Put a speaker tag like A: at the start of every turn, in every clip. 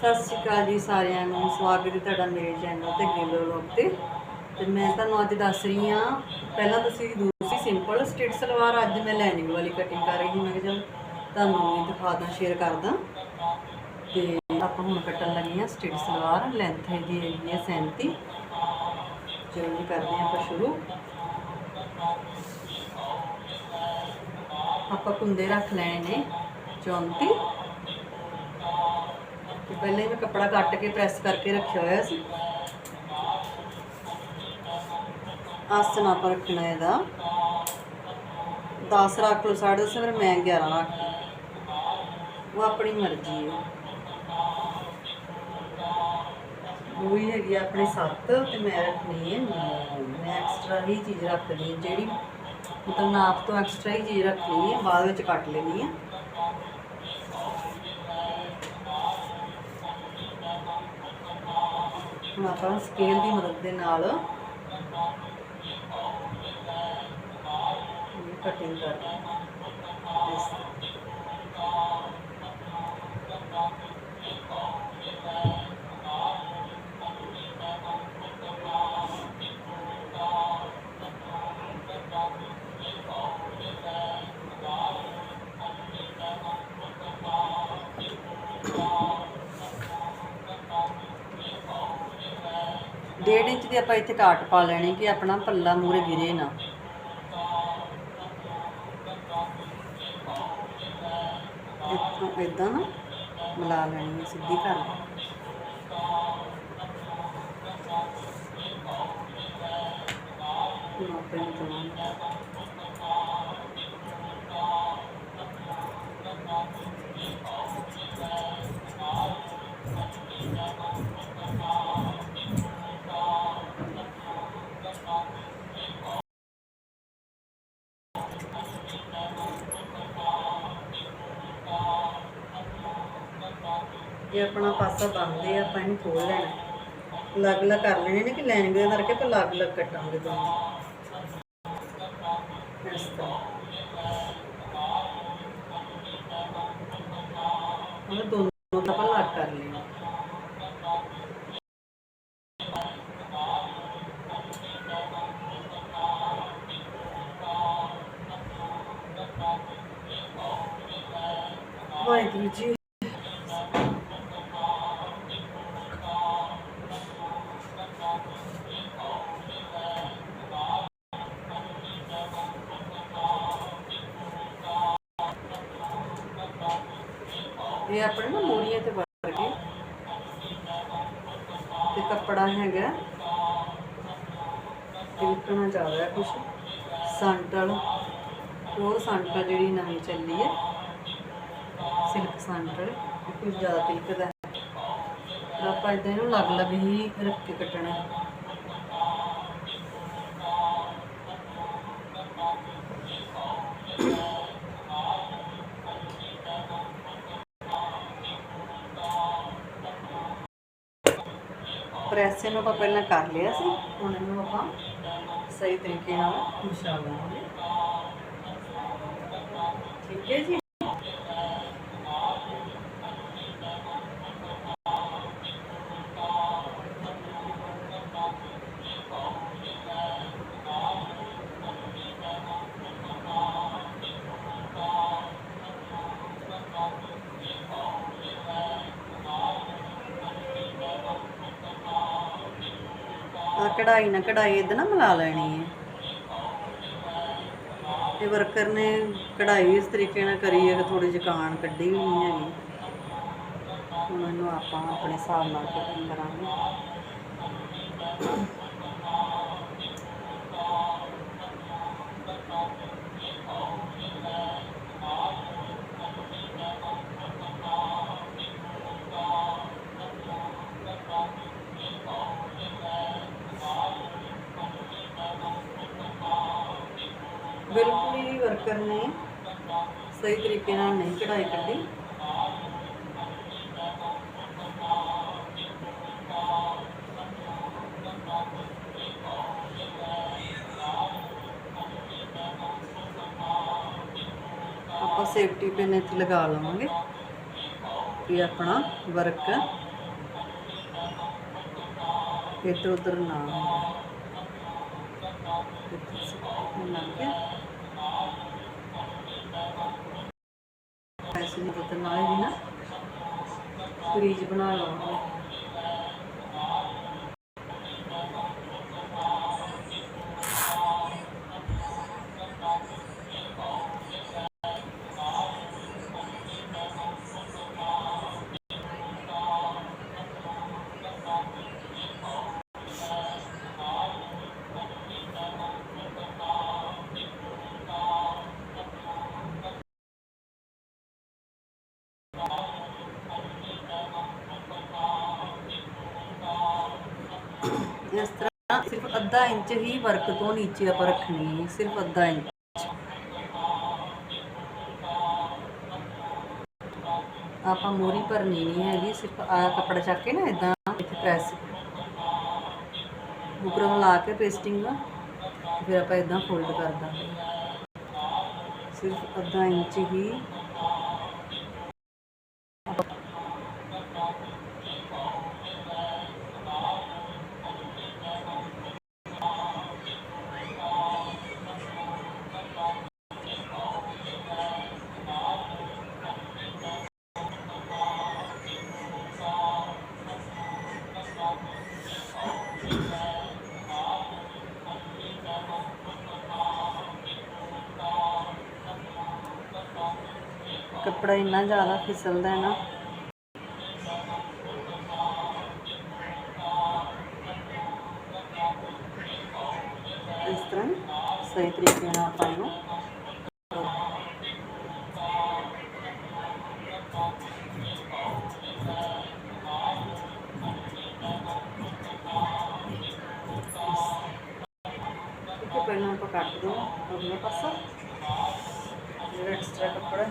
A: ਸਤਿ ਸ਼੍ਰੀ ਅਕਾਲ ਜੀ ਸਾਰਿਆਂ ਨੂੰ, ਸਵਾਗਤ ਹੈ ਤੁਹਾਡਾ ਮੇਰੇ ਚੈਨਲ ਤੇ ਗਿੱਲੋ ਲੋਕ ਤੇ। ਤੇ ਮੈਂ ਤੁਹਾਨੂੰ ਅੱਜ ਦੱਸ ਰਹੀ ਹਾਂ, ਪਹਿਲਾਂ ਤੁਸੀਂ ਦੂਸਰੀ ਸਿੰਪਲ ਸਟੇਟ ਸਲਵਾਰ, ਅੱਜ ਮੈਂ ਲਾਈਨਿੰਗ ਵਾਲੀ ਕਟਿੰਗ ਕਰ ਰਹੀ ਸੀ ਮੈਂ ਕਿਹਾ ਚਲ ਤੁਹਾਨੂੰ ਵੀ ਦਿਖਾ ਦਾਂ ਸ਼ੇਅਰ ਕਰਦਾ ਤੇ ਆਪਾਂ ਹੁਣ ਕੱਟਣ ਲੱਗੇ ਹਾਂ ਸਟੇਟ ਸਲਵਾਰ ਲੈਂਥ ਇਹਦੀ ਹੈਗੀ ਹੈ 37 ਚਲੋ ਕਰਦੇ ਹਾਂ ਆਪਾਂ ਸ਼ੁਰੂ। ਆਪਾਂ ਕੁੰਦੇ ਰੱਖ ਲੈਣੇ ਨੇ 34 ਤੇ ਹੀ ਮੈਂ ਕੱਪੜਾ ਕੱਟ ਕੇ ਪ੍ਰੈਸ ਕਰਕੇ ਰੱਖਿਆ ਹੋਇਆ ਸੀ। ਆਸਨ ਆਪਾਂ ਰੱਖਣਾ ਇਹਦਾ। 10 ਰੱਖ ਲਓ 10.5 ਫਿਰ ਮੈਂ 11 ਰੱਖ ਉਹ ਆਪਣੀ ਮਰਜ਼ੀ ਹੈ। ਉਹ ਹੀ ਹੈਗੀ ਆ ਆਪਣੀ 7 ਤੇ ਮੈਂ ਰੱਖਣੀ ਹੈ ਮੈਂ ਐਕਸਟਰਾ ਹੀ ਚੀਜ਼ ਰੱਖਣੀ ਹੈ ਜਿਹੜੀ ਮਤਲਬ ਨਾਪ ਤੋਂ ਐਕਸਟਰਾ ਹੀ ਚੀਜ਼ ਰੱਖਣੀ ਹੈ, ਬਾਅਦ ਵਿੱਚ ਕੱਟ ਲੈਣੀ ਹੈ। ਹੁਣ ਆਪਾਂ ਸਕੇਲ ਦੀ ਮਦਦ ਦੇ ਨਾਲ ਕਟਿੰਗ ਕਰਦੇ ਹਾਂ ਡੇਢ ਆਪਾਂ ਇੱਥੇ ਕਾਟ ਪਾ ਲੈਣੀ ਕਿ ਆਪਣਾ ਪੱਲਾ ਮੂਰੇ ਗਿਰੇ ਨਾ। ਇੱਥੋਂ ਇਦਾਂ ਨਾ ਮਿਲਾ ਲੈਣੀ ਹੈ ਸਿੱਧੀ ਕਰ ਲੈਣੀ ਹੁਣ ਆਪਾਂ ਇਹ ਆਪਣਾ ਪਾਸਾ ਬੰਨਦੇ ਆ, ਆਪਾਂ ਇਹਨੂੰ ਖੋਲ ਲੈਣਾ। ਅਲੱਗ ਅਲੱਗ ਕਰ ਲੈਣੇ ਨੇ ਕਿ ਲਾਈਨਿੰਗ ਦੇ ਕਰਕੇ ਆਪਾਂ ਅਲੱਗ ਅਲੱਗ ਕੱਟਾਂਗੇ ਦੋਨੋਂ। ਇਸ ਤਰ੍ਹਾਂ। ਉਹ ਦੋਨੋਂ ਆਪਾਂ ਅਲੱਗ ਕਰ ਲੈਣਾ ਇਹ ਆਪਣੇ ਨਾ ਮੂਰੀਆਂ ਤੇ ਵਰ ਕੇ ਤੇ ਕੱਪੜਾ ਹੈਗਾ। ਤਿਲਕਣਾ ਜ਼ਿਆਦਾ ਕੁਛ। ਸੰਟਲ ਹੋਰ ਸੰਟਲ ਜਿਹੜੀ ਨਵੀਂ ਚੱਲੀ ਹੈ। ਸਿਲਕ ਸੰਟਲ ਕੁਝ ਜ਼ਿਆਦਾ ਤਿਲਕਦਾ ਹੈ। ਆਪਾਂ ਇਦਾਂ ਇਹਨੂੰ ਅਲੱਗ ਅਲੱਗ ਹੀ ਰੱਖ ਕੇ ਕੱਟਣਾ। ਹੈ ਪ੍ਰੈਸ ਨੂੰ ਆਪਾਂ ਪਹਿਲਾਂ ਕਰ ਲਿਆ ਸੀ। ਹੁਣ ਇਹਨੂੰ ਆਪਾਂ ਸਹੀ ਤਰੀਕੇ ਨਾਲ ਲਵਾਂਗੇ ਠੀਕ ਹੈ ਜੀ ਆ ਕਢਾਈ ਨਾ ਕਢਾਈ ਇਦਾਂ ਨਾ ਮਿਲਾ ਲੈਣੀ ਹੈ। ਤੇ ਵਰਕਰ ਨੇ ਕਢਾਈ ਇਸ ਤਰੀਕੇ ਨਾਲ ਕਰੀ ਹੈ ਕਿ ਥੋੜੀ ਜਿਹੀ ਕੱਢੀ ਵੀ ਨਹੀਂ ਹੈਗੀ। ਹੁਣ ਇਹਨੂੰ ਆਪਾਂ ਆਪਣੇ ਹਿਸਾਬ ਨਾਲ ਕਟਿੰਗ ਕਰਾਂਗੇ। ਸਹੀ ਤਰੀਕੇ ਨਾਲ ਨਹੀਂ ਕਢਾਈ ਕੱਢੀ। ਆਪਾਂ ਸੇਫਟੀ ਪਿੰਨ ਇੱਥੇ ਲਗਾ ਲਵਾਂਗੇ ਕਿ ਆਪਣਾ ਵਰਕ ਇੱਧਰ ਉੱਧਰ ਨਾ ਹੋਵੇ। home. ਇਸ ਤਰ੍ਹਾਂ ਸਿਰਫ ਅੱਧਾ ਇੰਚ ਹੀ ਵਰਕ ਤੋਂ ਨੀਚੇ ਆਪਾਂ ਰੱਖਣੀ ਹੈ, ਸਿਰਫ ਅੱਧਾ ਇੰਚ। ਆਪਾਂ ਮੋਰੀ ਭਰਨੀ ਨਹੀਂ ਹੈਗੀ, ਸਿਰਫ ਆ ਕੱਪੜਾ ਚੱਕ ਕੇ ਨਾ ਇਦਾਂ ਇੱਥੇ ਪ੍ਰੈਸ ਬੁਕਰਮ ਲਾ ਕੇ ਪੇਸਟਿੰਗ ਦਾ, ਫਿਰ ਆਪਾਂ ਇਦਾਂ ਫੋਲਡ ਕਰ ਦਾਂਗੇ। ਸਿਰਫ ਅੱਧਾ ਇੰਚ ਹੀ ਕੱਪੜਾ ਇੰਨਾ ਜ਼ਿਆਦਾ ਫਿਸਲਦਾ ਹੈ ਨਾ। ਇਸ ਤਰ੍ਹਾਂ ਸਹੀ ਤਰੀਕੇ ਨਾਲ ਆਪਾਂ ਇਹਨੂੰ ਪਹਿਲਾਂ ਆਪਾਂ ਕੱਟ ਦੋ ਅਗਲੇ ਪਾਸਾ। ਜਿਹੜਾ ਐਕਸਟਰਾ ਕੱਪੜਾ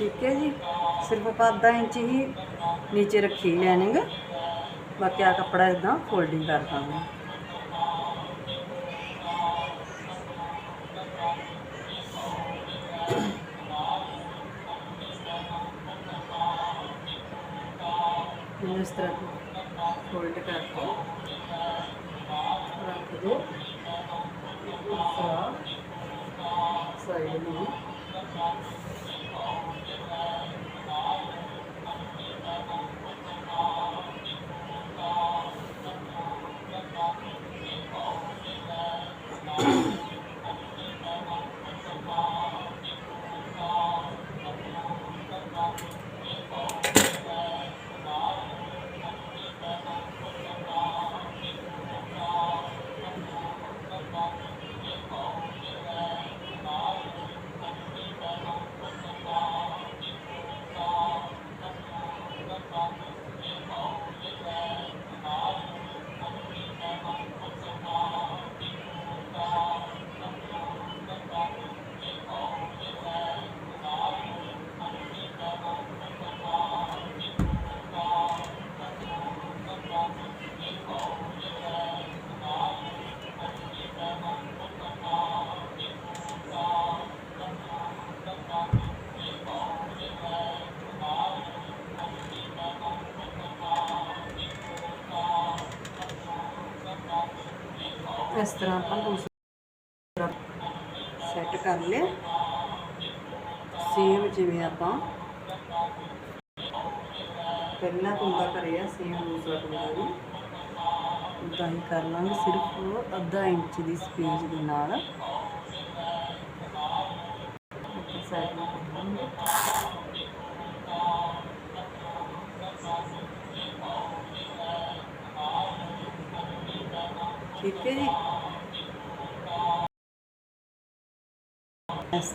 A: ਹੈ ਠੀਕ ਹੈ ਜੀ ਸਿਰਫ ਆਪਾਂ ਅੱਧਾ ਇੰਚ ਹੀ ਨੀਚੇ ਰੱਖੀ ਲੈਨਿੰਗ ਬਾਕੀ ਆ ਕੱਪੜਾ ਇਦਾਂ ਫੋਲਡਿੰਗ ਕਰ ਦਾਂਗੇ ਇਹਨੂੰ ਇਸ ਤਰ੍ਹਾਂ ਫੋਲਡ ਕਰਕੇ ਰੱਖ ਦੋ ਇਸ ਤਰ੍ਹਾਂ ਆਪਾਂ ਦੂਸਰਾ ਸੈੱਟ ਕਰ ਲਿਆ ਸੇਮ ਜਿਵੇਂ ਆਪਾਂ ਪਹਿਲਾਂ ਕੁੰਡਾ ਕਰਿਆ, ਸੇਮ ਦੂਸਰਾ ਕੁੰਡਾ ਵੀ। ਉਦਾਂ ਹੀ ਕਰ ਲਾਂਗੇ, ਸਿਰਫ ਅੱਧਾ ਇੰਚ ਦੀ ਸਪੇਸ ਦੇ ਨਾਲ। ਸਾਈਡ ਨੂੰ ਕਰ ਲਾਂਗੇ ਠੀਕ ਹੈ ਜੀ ਇਸ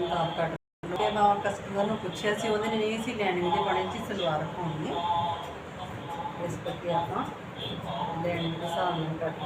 A: ਸਲਵਾਰ ਕੱਟ ਲਓ ਮੈਂ ਕਸਟਮਰ ਨੂੰ ਪੁੱਛਿਆ ਸੀ ਨੇ ਨਹੀਂ ਸੀ ਲੈਣੀ, ਉਹਦੇ ਬਣੇ ਚ ਸਲਵਾਰ ਪਾਉਣੀ ਇਸ ਕਰਕੇ ਆਪਾਂ ਲੈਣ ਦੇ ਹਿਸਾਬ ਨਾਲ ਕੱਟ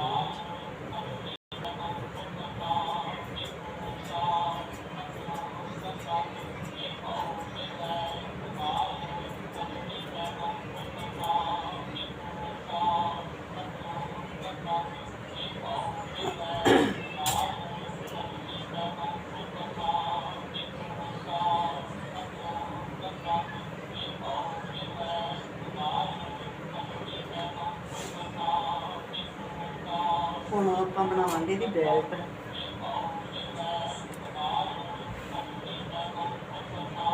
A: ਆਪਾਂ ਬਣਾਵਾਂਗੇ ਇਹਦੀ ਬੈਲਟ।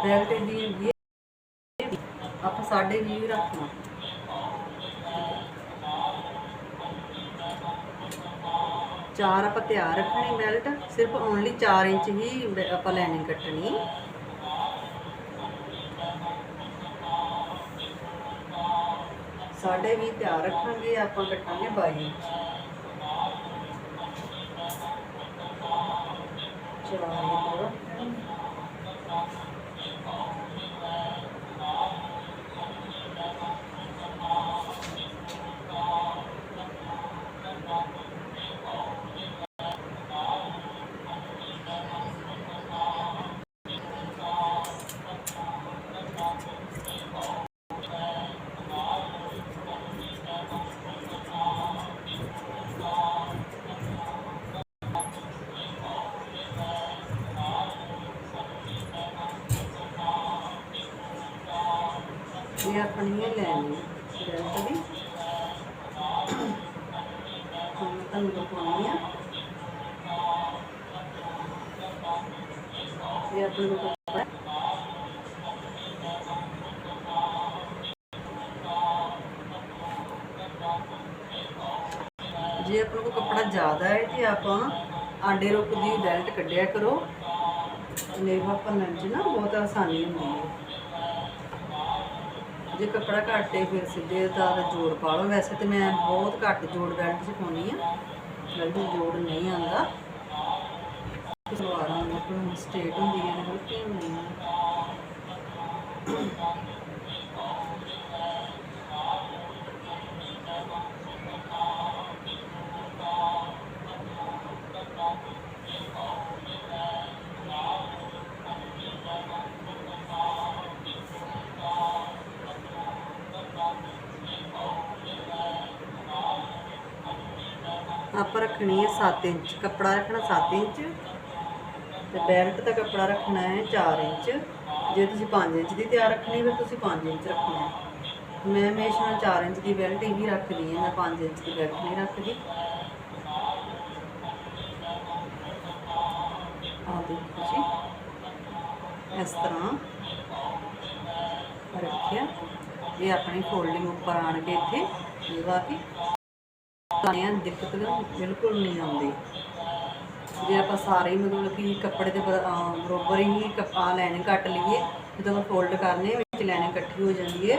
A: ਬੈਲਟ ਦੀ ਵੀ ਆਪਾਂ ਸਾਡੇ ਵੀ ਰੱਖਣਾ। ਚਾਰ ਆਪਾਂ ਤਿਆਰ ਰੱਖਣੀ ਬੈਲਟ। ਸਿਰਫ ਓਨਲੀ 4 ਇੰਚ ਹੀ ਬੈ- ਆਪਾਂ ਲਾਈਨਿੰਗ ਕੱਟਣੀ। ਸਾਡੇ ਵੀ ਤਿਆਰ ਰੱਖਾਂਗੇ, ਆਪਾਂ ਕੱਟਾਂਗੇ 22 ਇੰਚ। ਚਾਰ ਇਹ ਆਪਣੀ ਇਹ ਲੈਣੀ ਬੈਲਟ ਦੀ। ਹੁਣ ਤੁਹਾਨੂੰ ਦਿਖਾਉਣੀ ਆ ਇਹ ਆਪਣੀ ਕੋਲ ਕੱਪੜਾ ਜੇ ਆਪਣੇ ਕੋਲ ਕੱਪੜਾ ਜ਼ਿਆਦਾ ਹੈ ਤੇ ਆਪਾਂ ਆਂਡੇ ਰੁਕ ਦੀ ਬੈਲਟ ਕੱਢਿਆ ਕਰੋ। ਲੇਵਾ ਭੰਨਣ 'ਚ ਨਾ ਬਹੁਤ ਆਸਾਨੀ ਹੁੰਦੀ ਹੈ। ਜੇ ਕੱਪੜਾ ਘੱਟ ਹੈ ਫਿਰ ਸਿੱਧੇ ਦਾ ਜੋੜ ਪਾ ਲਓ। ਵੈਸੇ ਤੇ ਮੈਂ ਬਹੁਤ ਘੱਟ ਜੋੜ ਬੈਲਟ 'ਚ ਪਾਉਂਦੀ ਆ ਜਲਦੀ ਜੋੜ ਨਹੀਂ ਆਉਂਦਾ। ਸਲਵਾਰਾਂ ਮਤਲਬ ਸਟੇਟ ਹੁੰਦੀਆਂ ਨੇ ਹਲਕੀਆਂ ਹੁੰਦੀਆਂ ਨੇ ਰੱਖਣੀ ਹੈ 7 ਇੰਚ, ਕੱਪੜਾ ਰੱਖਣਾ 7 ਇੰਚ ਤੇ ਬੈਲਟ ਦਾ ਕੱਪੜਾ ਰੱਖਣਾ ਹੈ 4 ਇੰਚ। ਜੇ ਤੁਸੀਂ 5 ਇੰਚ ਦੀ ਤਿਆਰ ਰੱਖਣੀ ਫਿਰ ਤੁਸੀਂ 5 ਇੰਚ ਰੱਖਣਾ ਮੈਂ ਹਮੇਸ਼ਾ 4 ਇੰਚ ਦੀ ਬੈਲਟ ਹੀ ਰੱਖਦੀ ਹਾਂ, ਮੈਂ 5 ਇੰਚ ਦੀ ਬੈਲਟ ਨਹੀਂ ਰੱਖਦੀ। ਆ ਦੇਖੋ ਜੀ, ਇਸ ਤਰ੍ਹਾਂ ਰੱਖਿਆ। ਇਹ ਆਪਣੀ ਫੋਲਡਿੰਗ ਉੱਪਰ ਆਣ ਕੇ ਇੱਥੇ ਲਗਾ ਕੇ ਸਾਰਿਆਂ ਦਿੱਕਤ ਬਿਲਕੁਲ ਨਹੀਂ ਆਉਂਦੀ। ਜੇ ਆਪਾਂ ਸਾਰੇ ਮਤਲਬ ਕਿ ਕੱਪੜੇ ਦੇ ਬਰੋਬਰ ਹੀ ਕੱਪਾ ਲੈਣੇ ਕੱਟ ਲਈਏ, ਜਦੋਂ ਆਪਾਂ ਫੋਲਡ ਕਰਨੇ ਵਿੱਚ ਲੈਣੇ ਇਕੱਠੀ ਹੋ ਜਾਂਦੀ ਹੈ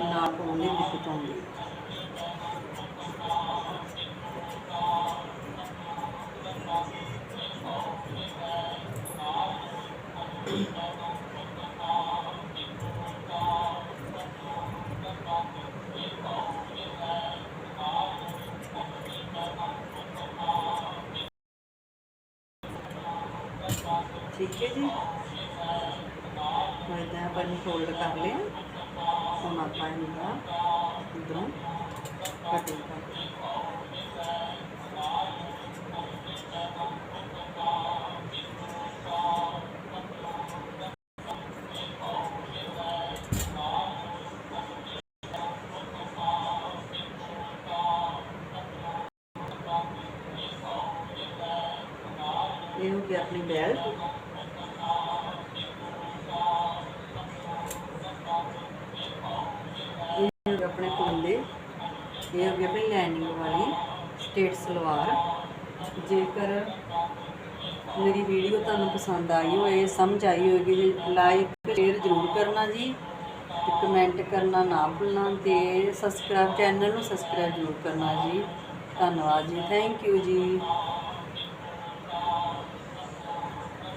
A: ਨਾਲ ਪਾਉਣ ਦੀ ਦਿੱਕਤ ਆਉਂਦੀ। ਹੈ ਮੈਂ ਤਾਂ ਆਪਾਂ ਨੂੰ ਫੋਲਡ ਕਰ ਲਿਆ ਹੁਣ ਆਪਾਂ ਇਹਦਾ ਇਹ ਹੋ ਗਿਆ ਆਪਣੇ ਕੁੰਡੇ ਇਹ ਹੋ ਗਈ ਆਪਣੀ ਲਾਈਨਿੰਗ ਵਾਲੀ ਸਟੇਟ ਸਲਵਾਰ। ਜੇਕਰ ਮੇਰੀ ਵੀਡੀਓ ਤੁਹਾਨੂੰ ਪਸੰਦ ਆਈ ਹੋਏ, ਸਮਝ ਆਈ ਹੋਏਗੀ ਲਾਈਕ ਸ਼ੇਅਰ ਜ਼ਰੂਰ ਕਰਨਾ ਜੀ ਤੇ ਕਮੈਂਟ ਕਰਨਾ ਨਾ ਭੁੱਲਣਾ ਤੇ ਸਬਸਕ੍ਰਾਈਬ ਚੈਨਲ ਨੂੰ ਸਬਸਕ੍ਰਾਈਬ ਜ਼ਰੂਰ ਕਰਨਾ ਜੀ। ਧੰਨਵਾਦ ਜੀ ਥੈਂਕ ਯੂ ਜੀ।